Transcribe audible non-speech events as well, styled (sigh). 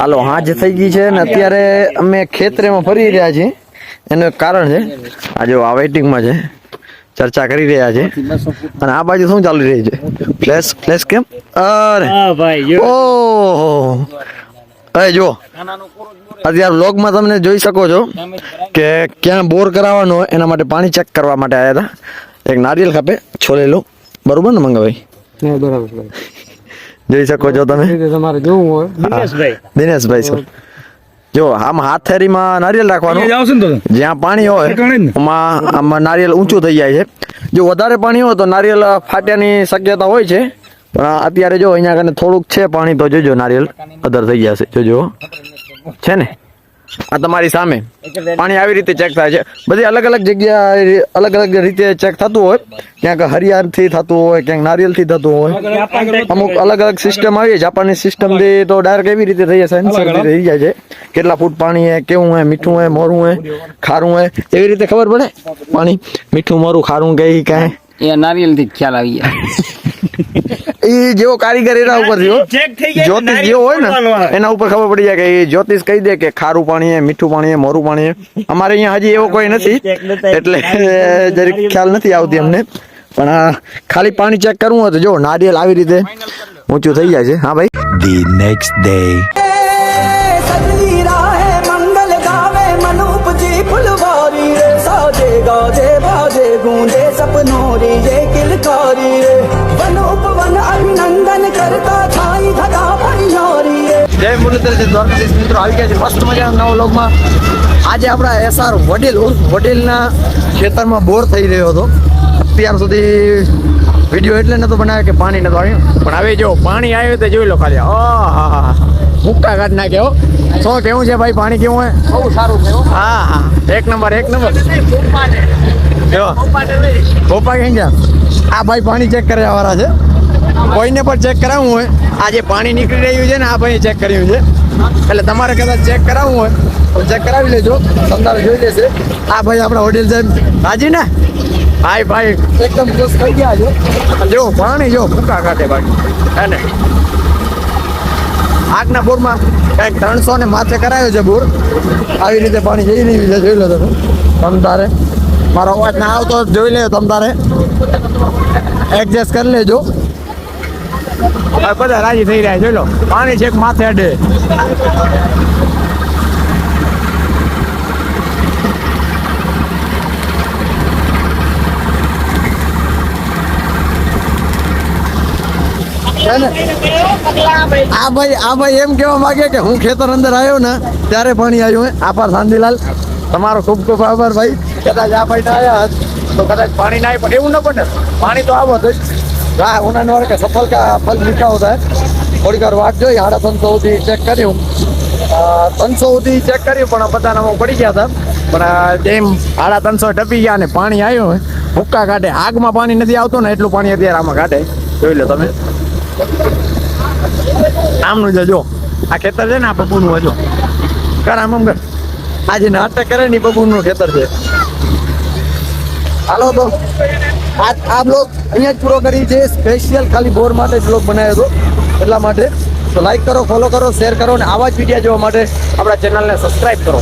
હાલો હાજ થઈ ગઈ છે ને અત્યારે અમે ખેતરેમાં ફરી રહ્યા છીએ. એનું એક કારણ છે આ જો આ વેઇટિંગમાં છે ચર્ચા કરી રહ્યા છે. અને આ બાજુ શું ચાલી રહી છે? ફ્લેશ ફ્લેશ કેમ? અરે! ઓહો! અરે જો અત્યારે વ્લોગમાં તમને જોઈ શકો છો કે ક્યાં બોર કરાવવાનો હોય એના માટે પાણી ચેક કરવા માટે આવ્યા હતા. એક નારિયેલ ખાપે છોલેલું. બરોબર ને મંગાભાઈ? બરાબર. જોઈ શકો છો તમે. તમારે જોવું હોય. દિનેશભાઈ. દિનેશભાઈ સર જો આમ હાથેરીમાં નારિયેલ રાખવાનું. જ્યાં પાણી હોય? એમાં આમાં નારિયેલ ઊંચું થઈ જાય છે. જો વધારે પાણી હોય તો નારિયેલ ફાટ્યાની શક્યતા હોય છે. પણ અત્યારે જો અહીંયા કને થોડુંક છે પાણી તો જોજો નારિયેલ અધર થઈ જશે જોજો છે ને? આ તમારી સામે. પાણી આવી રીતે ચેક થાય છે. બધી અલગ અલગ જગ્યા અલગ અલગ રીતે ચેક થતું હોય. ક્યાંક હરિયાળથી થતું હોય ક્યાંક નારિયેલથી થતું હોય. અમુક અલગ અલગ સિસ્ટમ આવી જાપાનની સિસ્ટમથી તો ડાયરેક્ટ એવી રીતે થઈ જાય સેન્સર થઈ જાય છે. કેટલા ફૂટ પાણી હે કેવું હે મીઠું હે મોરું હે ખારું હે એવી રીતે ખબર પડે? પાણી મીઠું મોરું ખારું કઈ કાંઈ એ નારિયેલથી ખ્યાલ આવી ગયા (laughs) એ જેવો કારીગર એના ઉપર થયો. ચેક થઈ જાય જ્યોતિષ જેવો હોય ને એના ઉપર ખબર પડી જાય કે એ જ્યોતિષ કહી દે કે ખારું પાણી હે મીઠું પાણી હે મોરું પાણી હે અમારે અહીંયા હજી એવો કોઈ નથી. એટલે જરીક ખ્યાલ નથી આવતી અમને. પણ ખાલી પાણી ચેક કરવું હોય તો જો નારિયેલ આવી રીતે ઊંચું થઈ જાય છે. હા ભાઈ. ધી નેક્સ્ટ ડે સજની જય છે દ્વારકાધીશ મિત્રો આવી ગયા છે મસ્ત મજાના નવા લોગમાં આજે આપણા એસઆર વડીલ ઉર્ફ વડીલના ખેતરમાં બોર થઈ રહ્યો હતો. અત્યાર સુધી વીડિયો એટલે નતો બનાવ્યો કે પાણી નતો આવ્યું. પણ હવે જો પાણી આવ્યું તો જોઈ લો ખાલી. હા હા હા. મુક્કા કાઢ નાખ્યો શું કેવું છે ભાઈ પાણી કેવું હોય? બહુ સારું હા હા. એક નંબર એક નંબર. જો. ગોપા કેમ ગયા. આ ભાઈ પાણી ચેક કરવા વાળા છે. કોઈને પણ ચેક કરાવવું હોય. આ જે પાણી નીકળી રહ્યું છે ને આ ભાઈ ચેક કર્યું છે. એટલે તમારે કદાચ ચેક કરાવવું હોય, તો ચેક કરાવી લેજો. તમારે જોઈ લેશે. આ ભાઈ આપણા હોટેલ સાહેબ. રાજી ને? ભાઈ ભાઈ. એકદમ ખુશ થઈ ગયા છો. જો, પાણી જો ફૂકા કાઢે બાકી. હે ને? આગના બોરમાં કંઈક ત્રણસો ને માથે કરાયો છે બોર. આવી રીતે પાણી જઈ રહ્યું છે, જોઈ લો તમે. તમ તારે. મારો અવાજ ના આવતો જોઈ લેજો તમ તારે. એડજસ્ટ કરી લેજો. બધા રાજી થઈ રહ્યા જોઈ લો. પાણી છે માથે અડે. આ ભાઈ આ ભાઈ એમ કહેવા માંગે કે હું ખેતર અંદર આવ્યો ને, ત્યારે પાણી આવ્યું હે. આભાર શાંતિલાલ. તમારો ખૂબ ખૂબ આભાર ભાઈ. કદાચ આ ભાઈ ના આવ્યા તો કદાચ પાણી ના પણ એવું ન પડે પાણી તો આવો જ. હા ઉનાનો વાળે કે સફળ કા ફલ મીઠા હોતા હે થોડીક વાર વાટ જોઈ, સાડા ત્રણસો સુધી ચેક કર્યું. ત્રણસો સુધી ચેક કર્યું, પણ બધાના પડી ગયા હતા પણ જેમ સાડા ત્રણસો ટપી ગયા ને પાણી આવ્યું ભૂક્કા કાઢે. આગમાં પાણી નથી આવતું ને એટલું પાણી અત્યારે આમાં કાઢે. જોઈ લો તમે. આમનું છે જો આ ખેતર છે ને, આ બબુનું હજો. કર આમ આમ કર. આજે જે નાટક કરે ને બબુનું ખેતર છે. હાલો તો આ આ બ્લોગ અહીંયા જ પૂરો કરી છે. સ્પેશિયલ ખાલી બોર માટે બ્લોગ બનાવ્યો હતો. એટલા માટે તો લાઈક કરો ફોલો કરો શેર કરો અને આવા જ વિડીયા જોવા માટે આપણા ચેનલને સબસ્ક્રાઈબ કરો.